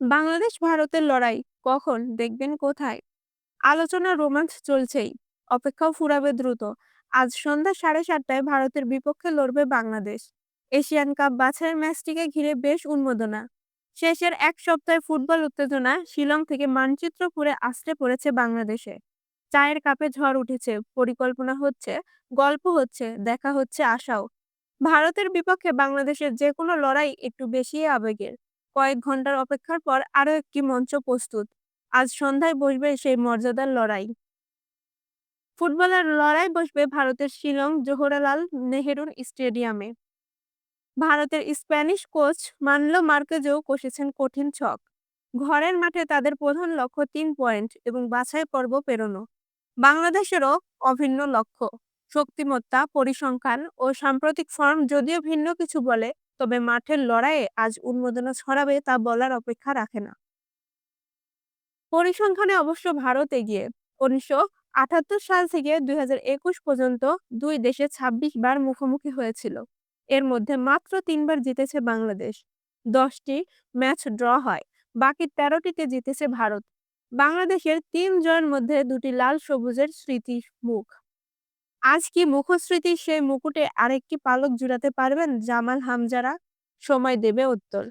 বাংলাদেশ ভারতের লড়াই কখন দেখবেন কোথায়? আলোচনা রোমাঞ্চ চলছেই, অপেক্ষাও ফুরাবে দ্রুত। আজ সন্ধ্যা সাড়ে সাতটায় ভারতের বিপক্ষে লড়বে বাংলাদেশ। এশিয়ান কাপ বাছাইয়ের ম্যাচটিকে ঘিরে বেশ উন্মাদনা। শেষের এক সপ্তাহে ফুটবল উত্তেজনা শিলং থেকে মানচিত্র পুরে আশ্রে পড়েছে বাংলাদেশে। চায়ের কাপে ঝড় উঠেছে, পরিকল্পনা হচ্ছে, গল্প হচ্ছে, দেখা হচ্ছে আশাও। ভারতের বিপক্ষে বাংলাদেশের যে কোনো লড়াই একটু বেশি আবেগের। কয়েক ঘণ্টার অপেক্ষার পর আরও একটি মঞ্চ প্রস্তুত। আজ সন্ধ্যায় বসবে সেই মর্যাদার লড়াই। ফুটবলের লড়াই বসবে ভারতের শিলং জোহরালাল নেহেরু স্টেডিয়ামে। ভারতের স্প্যানিশ কোচ মানলো মার্কেজও কষেছেন কঠিন ছক। ঘরের মাঠে তাদের প্রধান লক্ষ্য তিন পয়েন্ট এবং বাছাই পর্ব পেরোনো। বাংলাদেশেরও অভিন্ন লক্ষ্য, শক্তিমত্তা, পরিসংখ্যান ও সাম্প্রতিক ফর্ম যদিও ভিন্ন কিছু বলে তবে মাঠের লড়াইয়ে আজ উন্মোদনা ছড়াবে তা বলার অপেক্ষা রাখে না। পরিসংখ্যানে অবশ্য ভারত এগিয়ে। উনিশশো আটাত্তর সাল থেকে দুই পর্যন্ত দুই দেশে ২৬ বার মুখোমুখি হয়েছিল। এর মধ্যে মাত্র তিনবার জিতেছে বাংলাদেশ। দশটি ম্যাচ ড্র হয়, বাকি তেরোটিতে জিতেছে ভারত। বাংলাদেশের তিন জয়ের মধ্যে দুটি লাল সবুজের স্মৃতি মুখ। আজ কি মুখশ্রুতি সেই মুকুটে আরেকটি পালক জুড়াতে পারবেন? জামাল হামজারা সময় দেবে উত্তর।